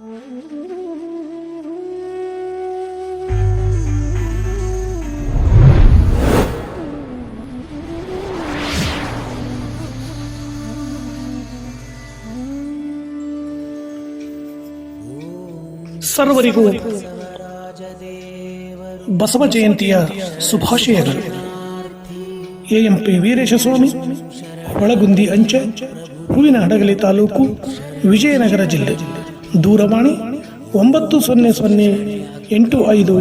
ಸರ್ವರಿಗೂ ಬಸವ ಜಯಂತಿಯ ಶುಭಾಶಯಗಳು. ಎಂಪಿ ವೀರೇಶ ಸ್ವಾಮಿ ಒಳಗುಂದಿ ಅಂಚೆ ಹೂವಿನ ಹಡಗಲಿ ತಾಲೂಕು ವಿಜಯನಗರ ಜಿಲ್ಲೆ. ದೂರವಾಣಿ ಒಂಬತ್ತು ಸೊನ್ನೆ ಸೊನ್ನೆ ಎಂಟು ಐದು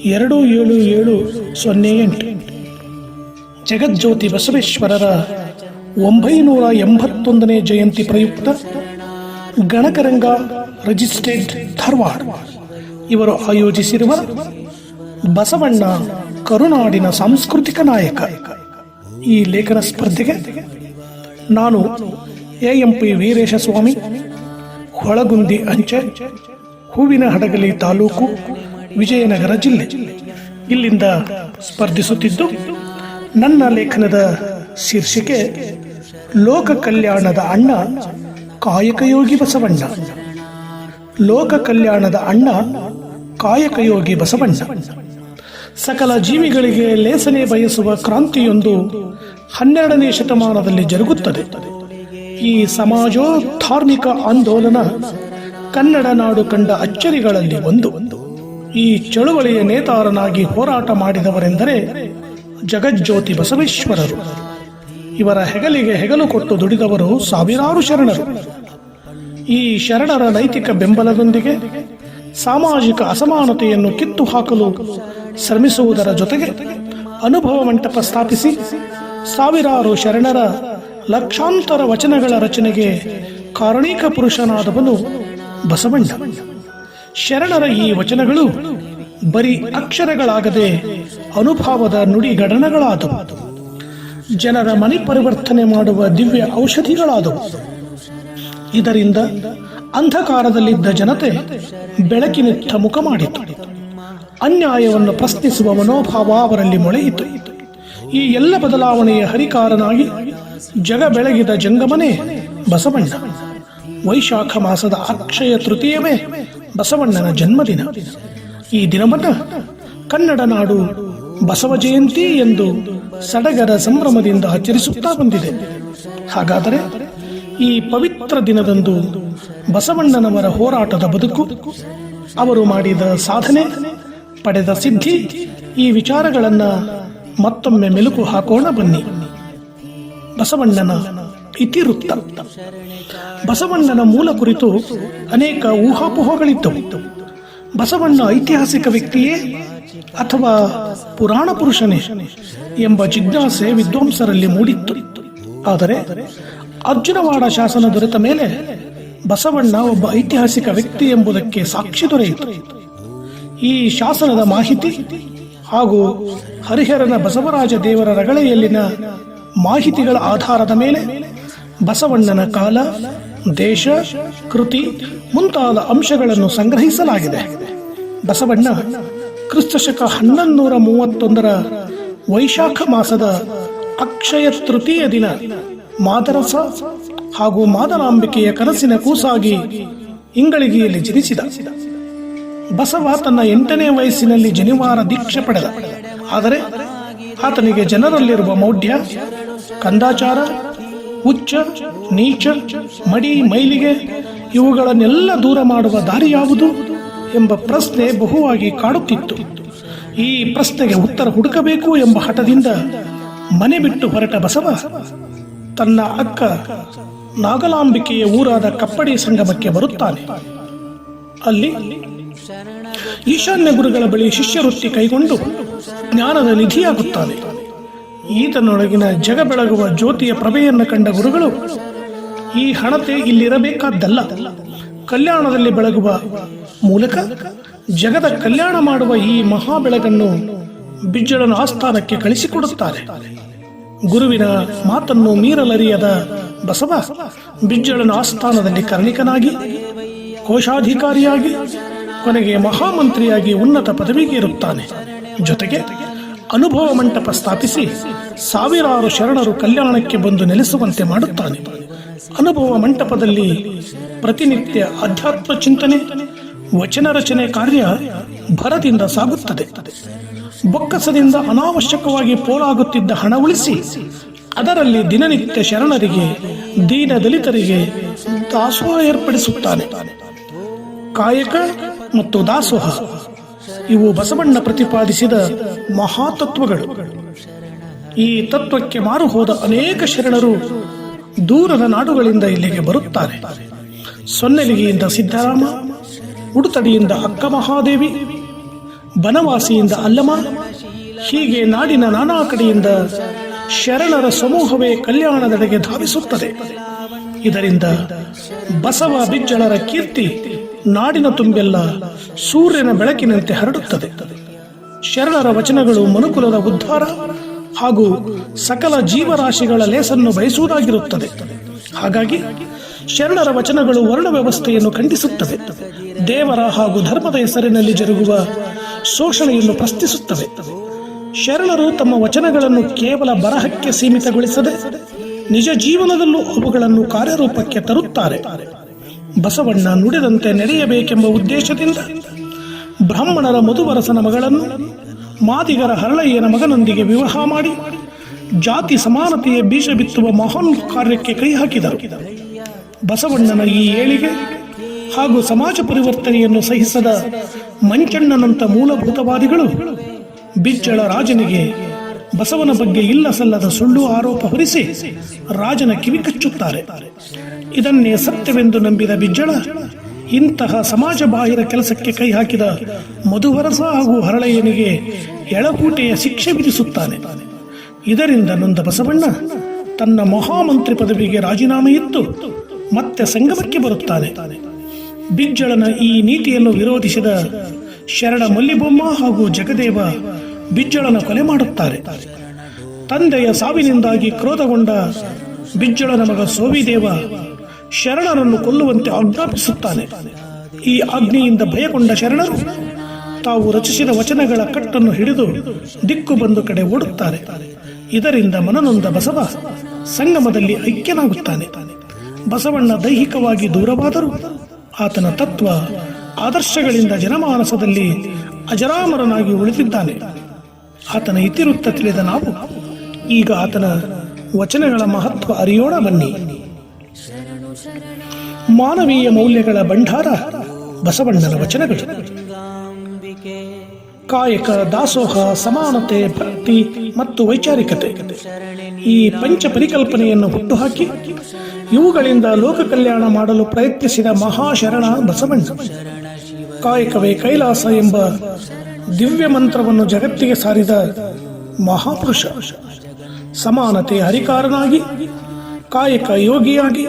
ಎರಡು ಏಳು ಏಳು ಸೊನ್ನೆ ಎಂಟು. ಜಗಜ್ಯೋತಿ ಬಸವೇಶ್ವರರ ಒಂಬೈನೂರ ಎಂಬತ್ತೊಂದನೇ ಜಯಂತಿ ಪ್ರಯುಕ್ತ ಗಣಕರಂಗ ರಿಜಿಸ್ಟ್ರೇಡ್ ಧಾರವಾಡ. ಇವರು ಆಯೋಜಿಸಿರುವ ಬಸವಣ್ಣ ಕರುನಾಡಿನ ಸಾಂಸ್ಕೃತಿಕ ನಾಯಕ. ಈ ಲೇಖನ ಸ್ಪರ್ಧೆಗೆ ನಾನು ಎಎಂಪಿ ವೀರೇಶ ಸ್ವಾಮಿ ಹೊಳಗುಂದಿ ಅಂಚೆ, ಹೂವಿನ ಹಡಗಲಿ ತಾಲೂಕು, ವಿಜಯನಗರ ಜಿಲ್ಲೆ. ಇಲ್ಲಿಂದ ಸ್ಪರ್ಧಿಸುತ್ತಿದ್ದು ನನ್ನ ಲೇಖನದ ಶೀರ್ಷಿಕೆ, ಲೋಕ ಕಲ್ಯಾಣದ ಅಣ್ಣ, ಕಾಯಕಯೋಗಿ ಬಸವಣ್ಣ. ಲೋಕ ಕಲ್ಯಾಣದ ಅಣ್ಣ, ಕಾಯಕಯೋಗಿ ಬಸವಣ್ಣ. ಸಕಲ ಜೀವಿಗಳಿಗೆ ಲೇಸನೆ ಬಯಸುವ ಕ್ರಾಂತಿಯೊಂದು ಹನ್ನೆರಡನೇ ಶತಮಾನದಲ್ಲಿ ಜರುಗುತ್ತದೆ. ಈ ಸಮಾಜೋದ್ಧಾರ್ಮಿಕ ಆಂದೋಲನ ಕನ್ನಡ ನಾಡು ಕಂಡ ಅಚ್ಚರಿಗಳಲ್ಲಿ ಒಂದು. ಈ ಚಳುವಳಿಯ ನೇತಾರನಾಗಿ ಹೋರಾಟ ಮಾಡಿದವರೆಂದರೆ ಜಗಜ್ಯೋತಿ ಬಸವೇಶ್ವರರು. ಇವರ ಹೆಗಲಿಗೆ ಹೆಗಲು ಕೊಟ್ಟು ದುಡಿದವರು ಸಾವಿರಾರು ಶರಣರು. ಈ ಶರಣರ ನೈತಿಕ ಬೆಂಬಲದೊಂದಿಗೆ ಸಾಮಾಜಿಕ ಅಸಮಾನತೆಯನ್ನು ಕಿತ್ತು ಹಾಕಲು ಶ್ರಮಿಸುವುದರ ಜೊತೆಗೆ ಅನುಭವ ಮಂಟಪ ಸ್ಥಾಪಿಸಿ ಸಾವಿರಾರು ಶರಣರ ಲಕ್ಷಾಂತರ ವಚನಗಳ ರಚನೆಗೆ ಕಾರಣೀಕ ಪುರುಷನಾದವನು ಬಸವಣ್ಣ. ಶರಣರ ಈ ವಚನಗಳು ಬರೀ ಅಕ್ಷರಗಳಾಗದೆ ಅನುಭವದ ನುಡಿಗಡನಗಳಾದವು. ಜನರ ಮನೆ ಪರಿವರ್ತನೆ ಮಾಡುವ ದಿವ್ಯ ಔಷಧಿಗಳಾದವು. ಇದರಿಂದ ಅಂಧಕಾರದಲ್ಲಿದ್ದ ಜನತೆ ಬೆಳಕಿನತ್ತ ಮುಖ ಮಾಡಿತು. ಅನ್ಯಾಯವನ್ನು ಪ್ರಶ್ನಿಸುವ ಮನೋಭಾವ ಅವರಲ್ಲಿ ಮೊಳೆಯಿತು. ಈ ಎಲ್ಲ ಬದಲಾವಣೆಯ ಹರಿಕಾರನಾಗಿ ಜಗ ಬೆಳಗಿದ ಜಂಗಮನೆ ಬಸವಣ್ಣ. ವೈಶಾಖ ಮಾಸದ ಅಕ್ಷಯ ತೃತೀಯವೇ ಬಸವಣ್ಣನ ಜನ್ಮದಿನ. ಈ ದಿನವನ್ನು ಕನ್ನಡ ನಾಡು ಬಸವ ಜಯಂತಿ ಎಂದು ಸಡಗರ ಸಂಭ್ರಮದಿಂದ ಆಚರಿಸುತ್ತಾ ಬಂದಿದೆ. ಹಾಗಾದರೆ ಈ ಪವಿತ್ರ ದಿನದಂದು ಬಸವಣ್ಣನವರ ಹೋರಾಟದ ಬದುಕು, ಅವರು ಮಾಡಿದ ಸಾಧನೆ, ಪಡೆದ ಸಿದ್ಧಿ, ಈ ವಿಚಾರಗಳನ್ನು ಮತ್ತೊಮ್ಮೆ ಮೆಲುಕು ಹಾಕೋಣ ಬನ್ನಿ. ಬಸವಣ್ಣನ ಇತಿವೃತ್ತ ಬಸವಣ್ಣನ ಮೂಲ ಕುರಿತು ಅನೇಕ ಊಹಾಪೋಹಗಳಿದ್ದವು. ಬಸವಣ್ಣ ಐತಿಹಾಸಿಕ ವ್ಯಕ್ತಿಯೇ ಅಥವಾ ಪುರಾಣ ಪುರುಷನೇ ಎಂಬ ಜಿಜ್ಞಾಸೆ ವಿದ್ವಾಂಸರಲ್ಲಿ ಮೂಡಿತ್ತು. ಆದರೆ ಅರ್ಜುನವಾಡ ಶಾಸನ ದೊರೆತ ಮೇಲೆ ಬಸವಣ್ಣ ಒಬ್ಬ ಐತಿಹಾಸಿಕ ವ್ಯಕ್ತಿ ಎಂಬುದಕ್ಕೆ ಸಾಕ್ಷಿ ದೊರೆಯಿತು. ಈ ಶಾಸನದ ಮಾಹಿತಿ ಹಾಗೂ ಹರಿಹರನ ಬಸವರಾಜ ದೇವರ ರಗಳೆಯಲ್ಲಿನ ಮಾಹಿತಿಗಳ ಆಧಾರದ ಮೇಲೆ ಬಸವಣ್ಣನ ಕಾಲ, ದೇಶ, ಕೃತಿ ಮುಂತಾದ ಅಂಶಗಳನ್ನು ಸಂಗ್ರಹಿಸಲಾಗಿದೆ. ಬಸವಣ್ಣ ಕ್ರಿಸ್ತಶಕ ಹನ್ನೊಂದೂರ ಮೂವತ್ತೊಂದರ ವೈಶಾಖ ಮಾಸದ ಅಕ್ಷಯ ತೃತೀಯ ದಿನ ಮಾದರಸ ಹಾಗೂ ಮಾದರಾಂಬಿಕೆಯ ಕನಸಿನ ಕೂಸಾಗಿ ಇಂಗಳಿಗೆಯಲ್ಲಿ ಜನಿಸಿದ. ಬಸವ ತನ್ನ ಎಂಟನೇ ವಯಸ್ಸಿನಲ್ಲಿ ಜನಿವಾರ ದೀಕ್ಷೆ ಪಡೆದ. ಆದರೆ ಆತನಿಗೆ ಜನರಲ್ಲಿರುವ ಮೌಢ್ಯ ಕಂದಾಚಾರ ಉಚ್ಚ ನೀಚ, ಮಡಿ, ಮೈಲಿಗೆ ಇವುಗಳನ್ನೆಲ್ಲ ದೂರ ಮಾಡುವ ದಾರಿ ಯಾವುದು ಎಂಬ ಪ್ರಶ್ನೆ ಬಹುವಾಗಿ ಕಾಡುತ್ತಿತ್ತು. ಈ ಪ್ರಶ್ನೆಗೆ ಉತ್ತರ ಹುಡುಕಬೇಕು ಎಂಬ ಹಠದಿಂದ ಮನೆ ಬಿಟ್ಟು ಹೊರಟ ಬಸವ ತನ್ನ ಅಕ್ಕ ನಾಗಲಾಂಬಿಕೆಯ ಊರಾದ ಕಪ್ಪಡಿ ಸಂಗಮಕ್ಕೆ ಬರುತ್ತಾನೆ. ಅಲ್ಲಿ ಈಶಾನ್ಯ ಗುರುಗಳ ಬಳಿ ಶಿಷ್ಯವೃತ್ತಿ ಕೈಗೊಂಡು ಜ್ಞಾನದ ನಿಧಿಯಾಗುತ್ತಾನೆ. ಈತನೊಳಗಿನ ಜಗ ಬೆಳಗುವ ಜ್ಯೋತಿಯ ಪ್ರಭೆಯನ್ನು ಕಂಡ ಗುರುಗಳು, ಈ ಹಣತೆ ಇಲ್ಲಿರಬೇಕಾದ್ದಲ್ಲ. ಕಲ್ಯಾಣದಲ್ಲಿ ಬೆಳಗುವ ಮೂಲಕ ಜಗದ ಕಲ್ಯಾಣ ಮಾಡುವ ಈ ಮಹಾ ಬೆಳಗನ್ನು ಬಿಜ್ಜಳನ ಆಸ್ಥಾನಕ್ಕೆ ಕಳಿಸಿಕೊಡುತ್ತಾರೆ. ಗುರುವಿನ ಮಾತನ್ನು ಮೀರಲರಿಯದ ಬಸವ ಬಿಜ್ಜಳನ ಆಸ್ಥಾನದಲ್ಲಿ ಕರ್ಣಿಕನಾಗಿ, ಕೋಶಾಧಿಕಾರಿಯಾಗಿ, ಕೊನೆಗೆ ಮಹಾಮಂತ್ರಿಯಾಗಿ ಉನ್ನತ ಪದವಿಗೆ ಇರುತ್ತಾನೆ ಜೊತೆಗೆ ಅನುಭವ ಮಂಟಪ ಸ್ಥಾಪಿಸಿ ಸಾವಿರಾರು ಶರಣರು ಕಲ್ಯಾಣಕ್ಕೆ ಬಂದು ನೆಲೆಸುವಂತೆ ಮಾಡುತ್ತಾನೆ. ಅನುಭವ ಮಂಟಪದಲ್ಲಿ ಪ್ರತಿನಿತ್ಯ ಅಧ್ಯಾತ್ಮ ಚಿಂತನೆ, ವಚನ ರಚನೆ ಕಾರ್ಯ ಭರದಿಂದ ಸಾಗುತ್ತದೆ. ಬೊಕ್ಕಸದಿಂದ ಅನಾವಶ್ಯಕವಾಗಿ ಪೋಲಾಗುತ್ತಿದ್ದ ಹಣ ಉಳಿಸಿ ಅದರಲ್ಲಿ ದಿನನಿತ್ಯ ಶರಣರಿಗೆ ದೀನ ದಲಿತರಿಗೆ ದಾಸೋಹ ಏರ್ಪಡಿಸುತ್ತಾನೆ. ಕಾಯಕ ಮತ್ತು ದಾಸೋಹ ಇವು ಬಸವಣ್ಣ ಪ್ರತಿಪಾದಿಸಿದ ಮಹಾತತ್ವಗಳು. ಈ ತತ್ವಕ್ಕೆ ಮಾರು ಹೋದ ಅನೇಕ ಶರಣರು ದೂರದ ನಾಡುಗಳಿಂದ ಇಲ್ಲಿಗೆ ಬರುತ್ತಾರೆ. ಸೊನ್ನೆಲಿಗೆಯಿಂದ ಸಿದ್ದರಾಮ, ಉಡುತಡಿಯಿಂದ ಅಕ್ಕ ಮಹಾದೇವಿ ಬನವಾಸಿಯಿಂದ ಅಲ್ಲಮ, ಹೀಗೆ ನಾಡಿನ ನಾನಾ ಕಡೆಯಿಂದ ಶರಣರ ಸಮೂಹವೇ ಕಲ್ಯಾಣದೆಡೆಗೆ ಧಾವಿಸುತ್ತದೆ. ಇದರಿಂದ ಬಸವ ಬಿಜ್ಜಳರ ಕೀರ್ತಿ ನಾಡಿನ ತುಂಬೆಲ್ಲ, ಸೂರ್ಯನ ಬೆಳಕಿನಂತೆ ಹರಡುತ್ತದೆ. ಶರಣರ ವಚನಗಳು ಮನುಕುಲದ ಉದ್ಧಾರ ಹಾಗೂ ಸಕಲ ಜೀವರಾಶಿಗಳ ಲೇಸನ್ನು ಬಯಸುವುದಾಗಿರುತ್ತದೆ. ಹಾಗಾಗಿ ಶರಣರ ವಚನಗಳು ವರ್ಣ ವ್ಯವಸ್ಥೆಯನ್ನು ಖಂಡಿಸುತ್ತವೆ. ದೇವರ ಹಾಗೂ ಧರ್ಮದ ಹೆಸರಿನಲ್ಲಿ ಜರುಗುವ ಶೋಷಣೆಯನ್ನು ಪ್ರಶ್ನಿಸುತ್ತವೆ. ಶರಣರು ತಮ್ಮ ವಚನಗಳನ್ನು ಕೇವಲ ಬರಹಕ್ಕೆ ಸೀಮಿತಗೊಳಿಸದೆ, ನಿಜ ಜೀವನದಲ್ಲೂ ಅವುಗಳನ್ನು ಕಾರ್ಯರೂಪಕ್ಕೆ ತರುತ್ತಾರೆ. ಬಸವಣ್ಣ ನುಡಿದಂತೆ ನಡೆಯಬೇಕೆಂಬ ಉದ್ದೇಶದಿಂದ ಬ್ರಾಹ್ಮಣರ ಮಧುವರಸನ ಮಗಳನ್ನು, ಮಾದಿಗರ ಹರಳಯ್ಯನ ಮಗನೊಂದಿಗೆ ವಿವಾಹ ಮಾಡಿ ಜಾತಿ ಸಮಾನತೆಯ ಬೀಜ ಬಿತ್ತುವ ಮಹಾನ್ ಕಾರ್ಯಕ್ಕೆ ಕೈ ಹಾಕಿದರು. ಬಸವಣ್ಣನ ಈ ಏಳಿಗೆ ಹಾಗೂ ಸಮಾಜ ಪರಿವರ್ತನೆಯನ್ನು ಸಹಿಸದ ಮಂಚಣ್ಣನಂತ ಮೂಲಭೂತವಾದಿಗಳು ಬಿಜ್ಜಳ ರಾಜನಿಗೆ ಬಸವನ ಬಗ್ಗೆ ಇಲ್ಲ ಸಲ್ಲದ ಸುಳ್ಳು ಆರೋಪ ಹೊರಿಸಿ ರಾಜನ ಕಿವಿ ಕಚ್ಚುತ್ತಾರೆ. ಇದನ್ನೇ ಸತ್ಯವೆಂದು ನಂಬಿದ ಬಿಜ್ಜಳ ಇಂತಹ ಸಮಾಜ ಬಾಹಿರ ಕೆಲಸಕ್ಕೆ ಕೈ ಹಾಕಿದ ಮಧುವರಸ ಹಾಗೂ ಹರಳಯ್ಯನಿಗೆ ಎಳಕೂಟೆಯ ಶಿಕ್ಷೆ ವಿಧಿಸುತ್ತಾನೆ. ಇದರಿಂದ ನೊಂದ ಬಸವಣ್ಣ ತನ್ನ ಮಹಾಮಂತ್ರಿ ಪದವಿಗೆ ರಾಜೀನಾಮೆ ಇತ್ತು ಮತ್ತೆ ಸಂಗಮಕ್ಕೆ ಬರುತ್ತಾನೆ. ಬಿಜ್ಜಳನ ಈ ನೀತಿಯನ್ನು ವಿರೋಧಿಸಿದ ಶರಣ ಮಲ್ಲಿಬೊಮ್ಮ ಹಾಗೂ ಜಗದೇವ ಬಿಜ್ಜಳನ ಕೊಲೆ ಮಾಡುತ್ತಾರೆ. ತಂದೆಯ ಸಾವಿನಿಂದಾಗಿ ಕ್ರೋಧಗೊಂಡ ಬಿಜ್ಜಳನ ಮಗ ಸೋವಿದೇವ ಶರಣರನ್ನು ಕೊಲ್ಲುವಂತೆ ಆಜ್ಞಾಪಿಸುತ್ತಾನೆ. ಈ ಆಜ್ಞೆಯಿಂದ ಭಯಗೊಂಡ ಶರಣರು ತಾವು ರಚಿಸಿದ ವಚನಗಳ ಕಟ್ಟನ್ನು ಹಿಡಿದು ದಿಕ್ಕು ಬಂದು ಕಡೆ ಓಡುತ್ತಾರೆ. ಇದರಿಂದ ಮನನೊಂದ ಬಸವ ಸಂಗಮದಲ್ಲಿ ಐಕ್ಯನಾಗುತ್ತಾನೆ. ಬಸವಣ್ಣ ದೈಹಿಕವಾಗಿ ದೂರವಾದರೂ ಆತನ ತತ್ವ ಆದರ್ಶಗಳಿಂದ ಜನಮಾನಸದಲ್ಲಿ ಅಜರಾಮರನಾಗಿ ಉಳಿದಿದ್ದಾನೆ. ಆತನ ಇತಿವೃತ್ತ ತಿಳಿದ ನಾವು, ಈಗ ಆತನ ವಚನಗಳ ಮಹತ್ವ ಅರಿಯೋಣ ಬನ್ನಿ. ಮಾನವೀಯ ಮೌಲ್ಯಗಳ ಭಂಡಾರ, ಬಸವಣ್ಣನ ವಚನಗಳು. ಕಾಯಕ, ದಾಸೋಹ, ಸಮಾನತೆ, ಭಕ್ತಿ ಮತ್ತು ವೈಚಾರಿಕತೆ. ಈ ಪಂಚ ಪರಿಕಲ್ಪನೆಯನ್ನು ಹುಟ್ಟುಹಾಕಿ, ಇವುಗಳಿಂದ ಲೋಕ ಕಲ್ಯಾಣ ಮಾಡಲು ಪ್ರಯತ್ನಿಸಿದ ಮಹಾಶರಣ ಬಸವಣ್ಣ. ಕಾಯಕವೇ ಕೈಲಾಸ ಎಂಬ ದಿವ್ಯ ಮಂತ್ರವನ್ನು ಜಗತ್ತಿಗೆ ಸಾರಿದ ಮಹಾಪುರುಷ, ಸಮಾನತೆ ಹರಿಕಾರನಾಗಿ, ಕಾಯಕ ಯೋಗಿಯಾಗಿ,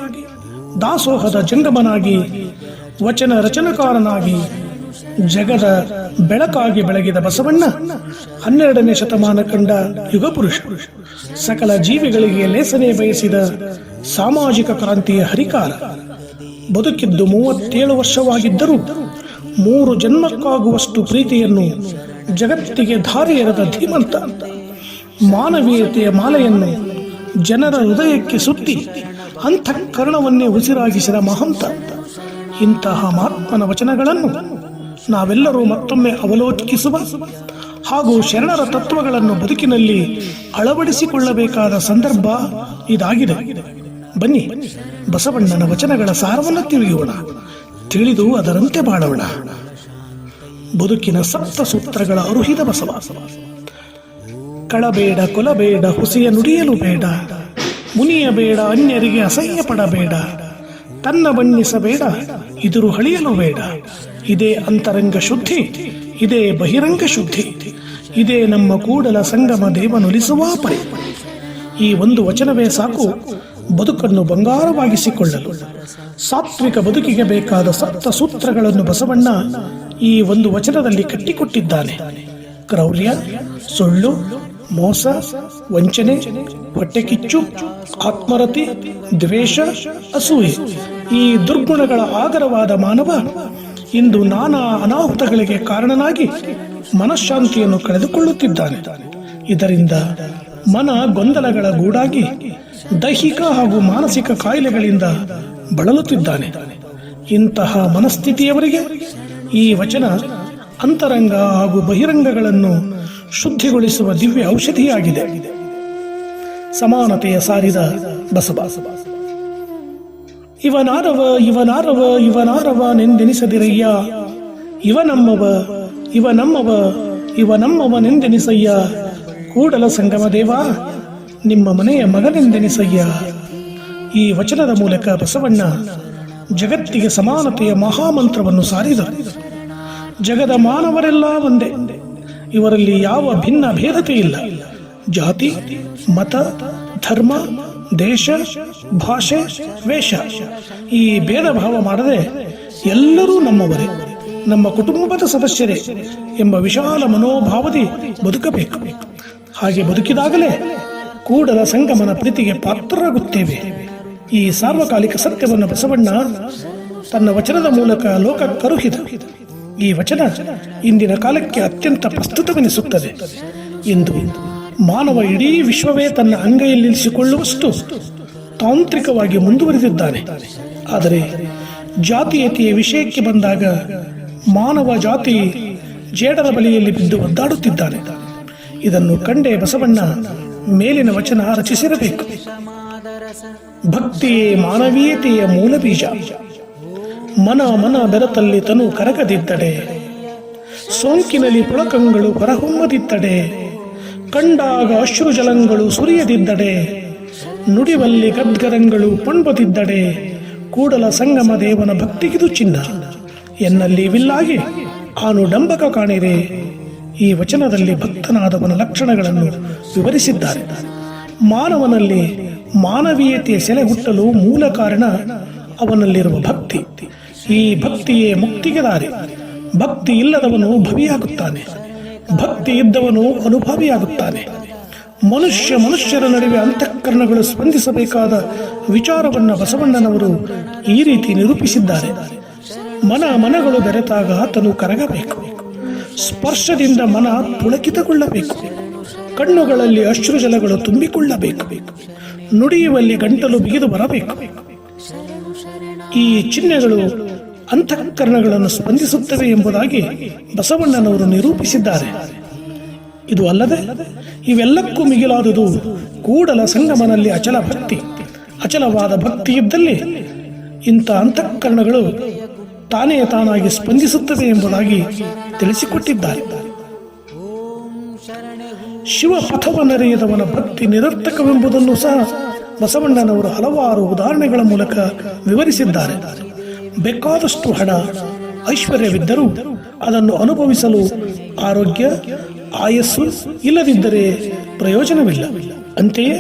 ದಾಸೋಹದ ಜಂಗಮನಾಗಿ, ವಚನ ರಚನಕಾರನಾಗಿ, ಜಗದ ಬೆಳಕಾಗಿ ಬೆಳಗಿದ ಬಸವಣ್ಣ ಹನ್ನೆರಡನೇ ಶತಮಾನ ಕಂಡ ಯುಗಪುರುಷ, ಸಕಲ ಜೀವಿಗಳಿಗೆ ಲೇಸನೆ ಬಯಸಿದ ಸಾಮಾಜಿಕ ಕ್ರಾಂತಿಯ ಹರಿಕಾರ. ಬದುಕಿದ್ದು ಮೂವತ್ತೇಳು ವರ್ಷವಾಗಿದ್ದರೂ ಮೂರು ಜನ್ಮಕ್ಕಾಗುವಷ್ಟು ಪ್ರೀತಿಯನ್ನು ಜಗತ್ತಿಗೆ ಧಾರೆ ಎರೆದ ಧೀಮಂತ ಮಾನವೀಯತೆಯ ಮಾಲೆಯನ್ನು ಜನರ ಹೃದಯಕ್ಕೆ ಸುತ್ತಿ ಅಂತಃಕರಣವನ್ನೇ ಉಸಿರಾಗಿಸಿದ ಮಹಂತ. ಇಂತಹ ಮಹಾತ್ಮನ ವಚನಗಳನ್ನು ನಾವೆಲ್ಲರೂ ಮತ್ತೊಮ್ಮೆ ಅವಲೋಕಿಸುವ ಹಾಗೂ ಶರಣರ ತತ್ವಗಳನ್ನು ಬದುಕಿನಲ್ಲಿ ಅಳವಡಿಸಿಕೊಳ್ಳಬೇಕಾದ ಸಂದರ್ಭ ಇದಾಗಿದೆ. ಬನ್ನಿ ಬಸವಣ್ಣನ ವಚನಗಳ ಸಾರವನ್ನು ತಿಳಿಯೋಣ. ತಿಳಿದು ಅದರಂತೆ ಬಾಳೋಣ. ಬದುಕಿನ ಸಪ್ತ ಸೂತ್ರಗಳ ಅರುಹಿದ ಬಸವ. ಕಳಬೇಡ ಕೊಲಬೇಡ ಹುಸಿಯ ನುಡಿಯಲು ಬೇಡ. ಮುನಿಯಬೇಡ ಅನ್ಯರಿಗೆ ಅಸಹ್ಯ ಪಡಬೇಡ. ತನ್ನ ಬಣ್ಣಿಸಬೇಡ, ಇದುರು ಹಳಿಯಲು ಬೇಡ. ಇದೇ ಅಂತರಂಗ ಶುದ್ಧಿ, ಇದೇ ಬಹಿರಂಗ ಶುದ್ಧಿ. ಇದೇ ನಮ್ಮ ಕೂಡಲ ಸಂಗಮ ದೇವನುಲಿಸುವ ಪರಿ. ಈ ಒಂದು ವಚನವೇ ಸಾಕು. ಬದುಕನ್ನು ಬಂಗಾರವಾಗಿಸಿಕೊಳ್ಳಲು. ಸಾತ್ವಿಕ ಬದುಕಿಗೆ ಬೇಕಾದ ಸಪ್ತ ಸೂತ್ರಗಳನ್ನು ಬಸವಣ್ಣ ಈ ಒಂದು ವಚನದಲ್ಲಿ ಕಟ್ಟಿಕೊಟ್ಟಿದ್ದಾನೆ. ಕ್ರೌರ್ಯ, ಸುಳ್ಳು, ಮೋಸ, ವಂಚನೆ, ಹೊಟ್ಟೆಕಿಚ್ಚು, ಆತ್ಮರತಿ, ದ್ವೇಷ, ಅಸೂಯೆ ಈ ದುರ್ಗುಣಗಳ ಆಗರವಾದ ಮಾನವ ಇಂದು ನಾನಾ ಅನಾಹುತಗಳಿಗೆ ಕಾರಣನಾಗಿ ಮನಃಶಾಂತಿಯನ್ನು ಕಳೆದುಕೊಳ್ಳುತ್ತಿದ್ದಾನೆ. ಇದರಿಂದ ಮನ ಗೊಂದಲಗಳ ಗೂಡಾಗಿ ದೈಹಿಕ ಹಾಗೂ ಮಾನಸಿಕ ಕಾಯಿಲೆಗಳಿಂದ ಬಳಲುತ್ತಿದ್ದಾನೆ. ಇಂತಹ ಮನಸ್ಥಿತಿಯವರಿಗೆ ಈ ವಚನ ಅಂತರಂಗ ಹಾಗೂ ಬಹಿರಂಗಗಳನ್ನು ಶುದ್ಧಿಗೊಳಿಸುವ ದಿವ್ಯ ಔಷಧಿಯಾಗಿದೆ. ಸಮಾನತೆಯ ಸಾರಿದ ಬಸವ. ಇವನಾರವ ಇವನಾರವ ಇವನಾರವ ನೆಂದೆನಿಸದಿರಯ್ಯ. ಇವ ನಮ್ಮವ ಇವ ನಮ್ಮವ ಇವ ಕೂಡಲ ಸಂಗಮ ದೇವ. ನಿಮ್ಮ ಮನೆಯ ಮಗನೆಂದೆನಿಸಯ್ಯ ಈ ವಚನದ ಮೂಲಕ ಬಸವಣ್ಣ ಜಗತ್ತಿಗೆ ಸಮಾನತೆಯ ಮಹಾಮಂತ್ರವನ್ನು ಸಾರಿದರು. ಜಗದ ಮಾನವರೆಲ್ಲ ಒಂದೇ. ಇವರಲ್ಲಿ ಯಾವ ಭಿನ್ನ ಭೇದತೆ ಇಲ್ಲ. ಜಾತಿ, ಮತ, ಧರ್ಮ, ದೇಶ, ಭಾಷೆ, ವೇಷ. ಈ ಭೇದ ಭಾವ ಮಾಡದೆ ಎಲ್ಲರೂ ನಮ್ಮವರೇ. ನಮ್ಮ ಕುಟುಂಬದ ಸದಸ್ಯರೇ ಎಂಬ ವಿಶಾಲ ಮನೋಭಾವದಿ ಬದುಕಬೇಕು. ಹಾಗೆ ಬದುಕಿದಾಗಲೇ ಕೂಡಲ ಸಂಗಮನ ಪ್ರೀತಿಗೆ ಪಾತ್ರರಾಗುತ್ತೇವೆ. ಈ ಸಾರ್ವಕಾಲಿಕ ಸತ್ಯವನ್ನು ಬಸವಣ್ಣ ತನ್ನ ವಚನದ ಮೂಲಕ ಲೋಕ ಕರುಹಿದ ಈ ವಚನ ಇಂದಿನ ಕಾಲಕ್ಕೆ ಅತ್ಯಂತ ಪ್ರಸ್ತುತವೆನಿಸುತ್ತದೆ. ಇಂದು ಮಾನವ ಇಡೀ ವಿಶ್ವವೇ ತನ್ನ ಅಂಗೈಯಲ್ಲಿರಿಸಿಕೊಳ್ಳುವಷ್ಟು ತಾಂತ್ರಿಕವಾಗಿ ಮುಂದುವರೆದಿದ್ದಾನೆ. ಆದರೆ ಜಾತೀಯತೆಯ ವಿಷಯಕ್ಕೆ ಬಂದಾಗ ಮಾನವ ಜಾತಿ ಜೇಡರ ಬಲಿಯಲ್ಲಿ ಬಿದ್ದು ಒದ್ದಾಡುತ್ತಿದ್ದಾನೆ. ಇದನ್ನು ಕಂಡೇ ಬಸವಣ್ಣ ಮೇಲಿನ ವಚನ ರಚಿಸಿರಬೇಕು. ಭಕ್ತಿಯೇ ಮಾನವೀಯತೆಯ ಮೂಲ ಬೀಜ ಮನ ಮನ ಬೆರತಲ್ಲಿ ತನು ಕರಗದಿದ್ದಡೆ ಸೋಂಕಿನಲ್ಲಿ ಪುಳಕಂಗಳು ಹೊರಹೊಮ್ಮದಿದ್ದಡೆ ಕಂಡಾಗ ಅಶ್ರು ಜಲಂಗಳು ಸುರಿಯದಿದ್ದಡೆ ನುಡಿವಲ್ಲಿ ಗದ್ಗರಂಗಳು ಪಣ್ಬದಿದ್ದಡೆ ಕೂಡಲ ಸಂಗಮ ದೇವನ ಭಕ್ತಿಗಿದು ಚಿನ್ನ. ಎನ್ನಲ್ಲಿ ವಿಲ್ಲಾಗಿ ಆನು ಡಂಬಕ ಕಾಣಿರೆ. ಈ ವಚನದಲ್ಲಿ ಭಕ್ತನಾದವನ ಲಕ್ಷಣಗಳನ್ನು ವಿವರಿಸಿದ್ದಾರೆ. ಮಾನವನಲ್ಲಿ ಮಾನವೀಯತೆಯ ಸೆಲೆ ಹುಟ್ಟಲು ಮೂಲ ಕಾರಣ ಅವನಲ್ಲಿರುವ ಭಕ್ತಿ. ಈ ಭಕ್ತಿಯೇ ಮುಕ್ತಿಗೆ ದಾರಿ ಭಕ್ತಿ ಇಲ್ಲದವನು ಭವಿಯಾಗುತ್ತಾನೆ. ಭಕ್ತಿ ಇದ್ದವನು ಅನುಭವಿಯಾಗುತ್ತಾನೆ. ಮನುಷ್ಯ ಮನುಷ್ಯರ ನಡುವೆ ಅಂತಃಕರಣಗಳು ಸ್ಪಂದಿಸಬೇಕಾದ ವಿಚಾರವನ್ನು ಬಸವಣ್ಣನವರು ಈ ರೀತಿ ನಿರೂಪಿಸಿದ್ದಾರೆ. ಮನ ಮನಗಳು ಬೆರೆತಾಗ ಆತನು ಕರಗಬೇಕು. ಸ್ಪರ್ಶದಿಂದ ಮನ ಪುಳಕಿತಗೊಳ್ಳಬೇಕು. ಕಣ್ಣುಗಳಲ್ಲಿ ಅಶ್ರುಜಲಗಳು ತುಂಬಿಕೊಳ್ಳಬೇಕು. ನುಡಿಯುವಲ್ಲಿ ಗಂಟಲು ಬಿಗಿದು ಬರಬೇಕು. ಈ ಚಿಹ್ನೆಗಳು ಅಂತಃಕರಣಗಳನ್ನು ಸ್ಪಂದಿಸುತ್ತವೆ ಎಂಬುದಾಗಿ ಬಸವಣ್ಣನವರು ನಿರೂಪಿಸಿದ್ದಾರೆ. ಇದು ಅಲ್ಲದೆ ಇವೆಲ್ಲಕ್ಕೂ ಮಿಗಿಲಾದುದು ಕೂಡಲ ಸಂಗಮನಲ್ಲಿ ಅಚಲ ಭಕ್ತಿ. ಅಚಲವಾದ ಭಕ್ತಿ ಇದ್ದಲ್ಲಿ ಇಂಥ ಅಂತಃಕರಣಗಳು ತಾನೇ ತಾನಾಗಿ ಸ್ಪಂದಿಸುತ್ತದೆ ಎಂಬುದಾಗಿ ತಿಳಿಸಿಕೊಟ್ಟಿದ್ದಾರೆ. ಶಿವ ಪಥವನ್ನರಿಯದವನ ಭಕ್ತಿ ನಿರರ್ಥಕವೆಂಬುದನ್ನು ಸಹ ಬಸವಣ್ಣನವರು ಹಲವಾರು ಉದಾಹರಣೆಗಳ ಮೂಲಕ ವಿವರಿಸಿದ್ದಾರೆ. ಬೇಕಾದಷ್ಟು ಹಣ ಐಶ್ವರ್ಯವಿದ್ದರೂ ಅದನ್ನು ಅನುಭವಿಸಲು ಆರೋಗ್ಯ, ಆಯಸ್ಸು ಇಲ್ಲದಿದ್ದರೆ ಪ್ರಯೋಜನವಿಲ್ಲ. ಅಂತೆಯೇ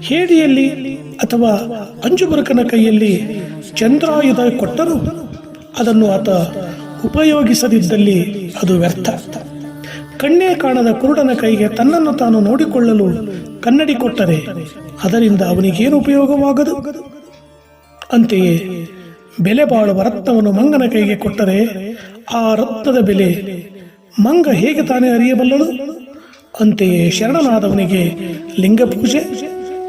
ಹೇಡಿಯಲ್ಲಿ ಅಥವಾ ಅಂಜುಬರಕನ ಕೈಯಲ್ಲಿ ಚಂದ್ರಾಯುಧ ಕೊಟ್ಟರೂ ಅದನ್ನು ಆತ ಉಪಯೋಗಿಸದಿದ್ದಲ್ಲಿ ಅದು ವ್ಯರ್ಥ. ಕಣ್ಣೇ ಕಾಣದ ಕುರುಡನ ಕೈಗೆ ತನ್ನನ್ನು ತಾನು ನೋಡಿಕೊಳ್ಳಲು ಕನ್ನಡಿ ಕೊಟ್ಟರೆ ಅದರಿಂದ ಅವನಿಗೇನು ಉಪಯೋಗವಾಗದು? ಅಂತೆಯೇ ಬೆಲೆ ಬಾಳುವ ರತ್ನವನ್ನು ಮಂಗನ ಕೈಗೆ ಕೊಟ್ಟರೆ ಆ ರತ್ನದ ಬೆಲೆ ಮಂಗ ಹೇಗೆ ತಾನೇ ಅರಿಯಬಲ್ಲಳು? ಅಂತೆಯೇ ಶರಣನಾದವನಿಗೆ ಲಿಂಗ ಪೂಜೆ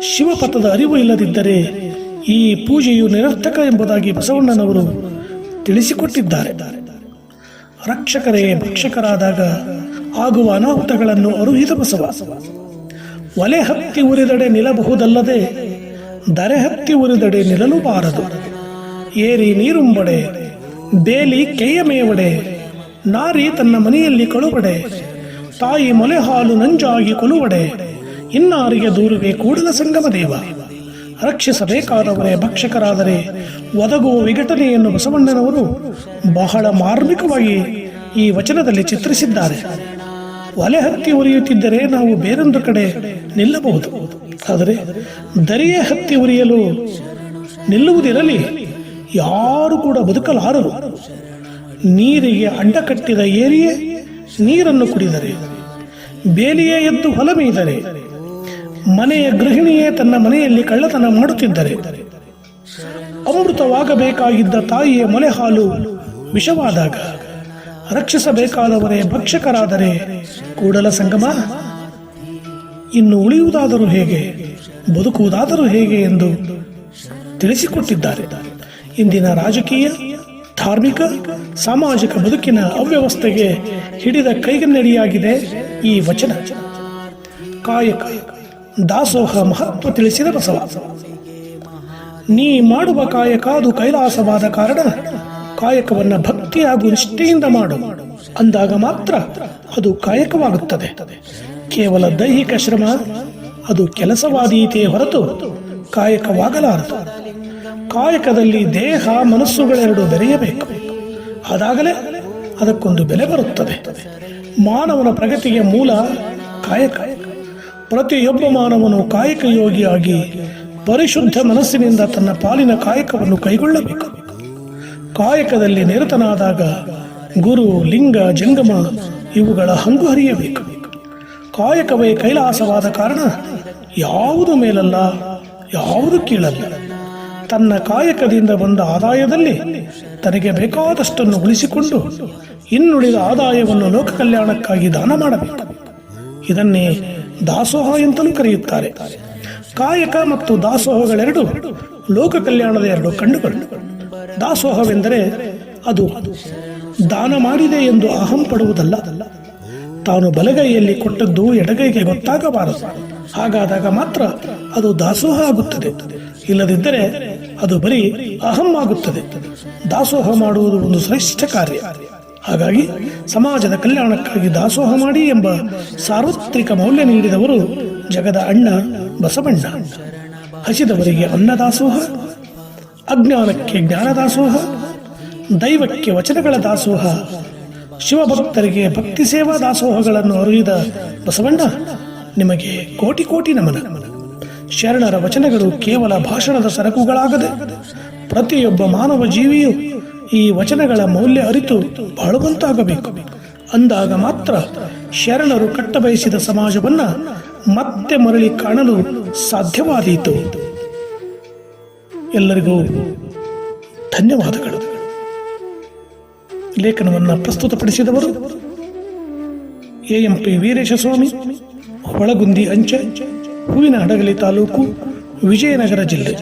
ಶಿವಪಥದ ಅರಿವು ಇಲ್ಲದಿದ್ದರೆ ಈ ಪೂಜೆಯು ನಿರರ್ಥಕ ಎಂಬುದಾಗಿ ಬಸವಣ್ಣನವರು ತಿಳಿಸಿಕೊಟ್ಟಿದ್ದಾರೆ. ರಕ್ಷಕರೇ, ಭಕ್ಷಕರಾದಾಗ ಆಗುವ ಅನಾಹುತಗಳನ್ನು ಅರುಹಿತ ಬಸವ. ಒಲೆ ಹತ್ತಿ ಉರಿದಡೆ ನಿಲ್ಲಬಹುದಲ್ಲದೆ ದರೆ ಹತ್ತಿ ಉರಿದಡೆ ನಿಲ್ಲಲು ಬಾರದು ಏರಿ ನೀರುಂಬಡೆ, ಬೇಲಿ ಕೆಯ ಮೇವಡೆ, ನಾರಿ ತನ್ನ ಮನೆಯಲ್ಲಿ ಕಳುವಡೆ ತಾಯಿ ಮೊಲೆ ಹಾಲು ನಂಜಾಗಿ ಕೊಲುವಡೆ, ಇನ್ನಾರಿಗೆ ದೂರುವೆ ಕೂಡಲ ಸಂಗಮ ದೇವ ರಕ್ಷಿಸಬೇಕಾದವರೇ ಭಕ್ಷಕರಾದರೆ ಒದಗುವ ವಿಘಟನೆಯನ್ನು ಬಸವಣ್ಣನವರು ಬಹಳ ಮಾರ್ಮಿಕವಾಗಿ ಈ ವಚನದಲ್ಲಿ ಚಿತ್ರಿಸಿದ್ದಾರೆ. ಒಲೆ ಹತ್ತಿ ಉರಿಯುತ್ತಿದ್ದರೆ ನಾವು ಬೇರೊಂದು ಕಡೆ ನಿಲ್ಲಬಹುದು. ಆದರೆ ದರಿಯ ಹತ್ತಿ ಉರಿಯಲು ನಿಲ್ಲುವುದಿರಲಿ, ಯಾರು ಕೂಡ ಬದುಕಲಾರರು. ನೀರಿಗೆ ಅಡ್ಡ ಕಟ್ಟಿದ ಏರಿಯೇ ನೀರನ್ನು ಕುಡಿದರೆ, ಬೇಲಿಯೇ ಎದ್ದು ಹೊಲ ಮೀದರೆ ಮನೆಯ ಗೃಹಿಣಿಯೇ ತನ್ನ ಮನೆಯಲ್ಲಿ ಕಳ್ಳತನ ಮಾಡುತ್ತಿದ್ದರೆ ಅಮೃತವಾಗಬೇಕಾಗಿದ್ದ ತಾಯಿಯ ಮೊಲೆ ಹಾಲು ವಿಷವಾದಾಗ ರಕ್ಷಿಸಬೇಕಾದವರೇ ಭಕ್ಷಕರಾದರೆ ಕೂಡಲ ಸಂಗಮ? ಇನ್ನು ಉಳಿಯುವುದಾದರೂ ಹೇಗೆ? ಬದುಕುವುದಾದರೂ ಹೇಗೆ ಎಂದು ತಿಳಿಸಿಕೊಟ್ಟಿದ್ದಾರೆ. ಇಂದಿನ ರಾಜಕೀಯ, ಧಾರ್ಮಿಕ, ಸಾಮಾಜಿಕ ಬದುಕಿನ ಅವ್ಯವಸ್ಥೆಗೆ ಹಿಡಿದ ಕೈಗನ್ನಡಿಯಾಗಿದೆ ಈ ವಚನ. ಕಾಯಕ ದಾಸೋಹ ಮಹತ್ವ ತಿಳಿಸಿದ ಬಸವ ನೀ ಮಾಡುವ ಕಾಯಕ ಅದು ಕೈಲಾಸವಾದ ಕಾರಣ ಕಾಯಕವನ್ನು ಭಕ್ತಿ ಹಾಗೂ ನಿಷ್ಠೆಯಿಂದ ಮಾಡು. ಅಂದಾಗ ಮಾತ್ರ ಅದು ಕಾಯಕವಾಗುತ್ತದೆ. ಕೇವಲ ದೈಹಿಕ ಶ್ರಮ, ಅದು ಕೆಲಸವಾದೀತೆ ಹೊರತು ಕಾಯಕವಾಗಲಾರದು. ಕಾಯಕದಲ್ಲಿ ದೇಹ, ಮನಸ್ಸುಗಳೆರಡು ಬೆರೆಯಬೇಕು. ಅದಾಗಲೇ ಅದಕ್ಕೊಂದು ಬೆಲೆ ಬರುತ್ತದೆ. ಮಾನವನ ಪ್ರಗತಿಗೆ ಮೂಲ ಕಾಯಕ. ಪ್ರತಿಯೊಬ್ಬ ಮಾನವನು ಕಾಯಕ ಯೋಗಿಯಾಗಿ ಪರಿಶುದ್ಧ ಮನಸ್ಸಿನಿಂದ ತನ್ನ ಪಾಲಿನ ಕಾಯಕವನ್ನು ಕೈಗೊಳ್ಳಬೇಕು. ಕಾಯಕದಲ್ಲಿ ನಿರತನಾದಾಗ ಗುರು, ಲಿಂಗ, ಜಂಗಮ ಇವುಗಳ ಹಂಗು ಹರಿಯಬೇಕು. ಕಾಯಕವೇ ಕೈಲಾಸವಾದ ಕಾರಣ ಯಾವುದು ಮೇಲಲ್ಲ, ಯಾವುದು ಕೀಳಲ್ಲ. ತನ್ನ ಕಾಯಕದಿಂದ ಬಂದ ಆದಾಯದಲ್ಲಿ ತನಗೆ ಬೇಕಾದಷ್ಟನ್ನು ಉಳಿಸಿಕೊಂಡು ಇನ್ನುಳಿದ ಆದಾಯವನ್ನು ಲೋಕ ಕಲ್ಯಾಣಕ್ಕಾಗಿ ದಾನ ಮಾಡಬೇಕು. ಇದನ್ನೇ ದಾಸೋಹ ಎಂತಲೂ ಕರೆಯುತ್ತಾರೆ. ಕಾಯಕ ಮತ್ತು ದಾಸೋಹಗಳೆರಡು ಲೋಕ ಕಲ್ಯಾಣದ ಎರಡು ಕಣ್ಣುಗಳು ದಾಸೋಹವೆಂದರೆ ಅದು ದಾನ ಮಾಡಿದೆ ಎಂದು ಅಹಂ ಪಡುವುದಲ್ಲ. ತಾನು ಬಲಗೈಯಲ್ಲಿ ಕೊಟ್ಟದ್ದು ಎಡಗೈಗೆ ಗೊತ್ತಾಗಬಾರದು. ಹಾಗಾದಾಗ ಮಾತ್ರ ಅದು ದಾಸೋಹ ಆಗುತ್ತದೆ. ಇಲ್ಲದಿದ್ದರೆ ಅದು ಬರೀ ಅಹಂ ಆಗುತ್ತದೆ. ದಾಸೋಹ ಮಾಡುವುದು ಒಂದು ಶ್ರೇಷ್ಠ ಕಾರ್ಯ. ಹಾಗಾಗಿ ಸಮಾಜದ ಕಲ್ಯಾಣಕ್ಕಾಗಿ ದಾಸೋಹ ಮಾಡಿ ಎಂಬ ಸಾರ್ವತ್ರಿಕ ಮೌಲ್ಯ ನೀಡಿದವರು ಜಗದ ಅಣ್ಣ ಬಸವಣ್ಣ. ಹಸಿದವರಿಗೆ ಅನ್ನದಾಸೋಹ ಅಜ್ಞಾನಕ್ಕೆ ಜ್ಞಾನದಾಸೋಹ ದೈವಕ್ಕೆ ವಚನಗಳ ದಾಸೋಹ, ಶಿವಭಕ್ತರಿಗೆ ಭಕ್ತಿ ಸೇವಾ ದಾಸೋಹಗಳನ್ನು ಅರಿಯಿದ ಬಸವಣ್ಣ, ನಿಮಗೆ ಕೋಟಿ ಕೋಟಿ ನಮನ. ಶರಣರ ವಚನಗಳು ಕೇವಲ ಭಾಷಣದ ಸರಕುಗಳಾಗದೆ ಪ್ರತಿಯೊಬ್ಬ ಮಾನವ ಜೀವಿಯು ಈ ವಚನಗಳ ಮೌಲ್ಯ ಅರಿತು ಬಾಳುವಂತಾಗಬೇಕು. ಅಂದಾಗ ಮಾತ್ರ ಶರಣರು ಕಟ್ಟಬಯಸಿದ ಸಮಾಜವನ್ನ ಮತ್ತೆ ಮರಳಿ ಕಾಣಲು ಸಾಧ್ಯವಾದೀತು. ಎಲ್ಲರಿಗೂ ಧನ್ಯವಾದಗಳು. ಲೇಖನವನ್ನು ಪ್ರಸ್ತುತಪಡಿಸಿದವರು ಎಎಂಪಿ ವೀರೇಶ ಸ್ವಾಮಿ ಒಳಗುಂದಿ ಅಂಚೆ, ಹೂವಿನ ಹಡಗಲಿ ತಾಲೂಕು, ವಿಜಯನಗರ ಜಿಲ್ಲೆ.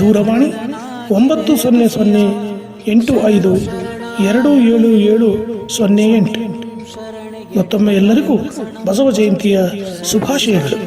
ದೂರವಾಣಿ ಒಂಬತ್ತು ಸೊನ್ನೆ ಸೊನ್ನೆ ಎಂಟು ಐದು ಎರಡು ಏಳು ಏಳು ಸೊನ್ನೆ ಎಂಟು. ಮತ್ತೊಮ್ಮೆ ಎಲ್ಲರಿಗೂ ಬಸವ ಜಯಂತಿಯ ಶುಭಾಶಯಗಳು.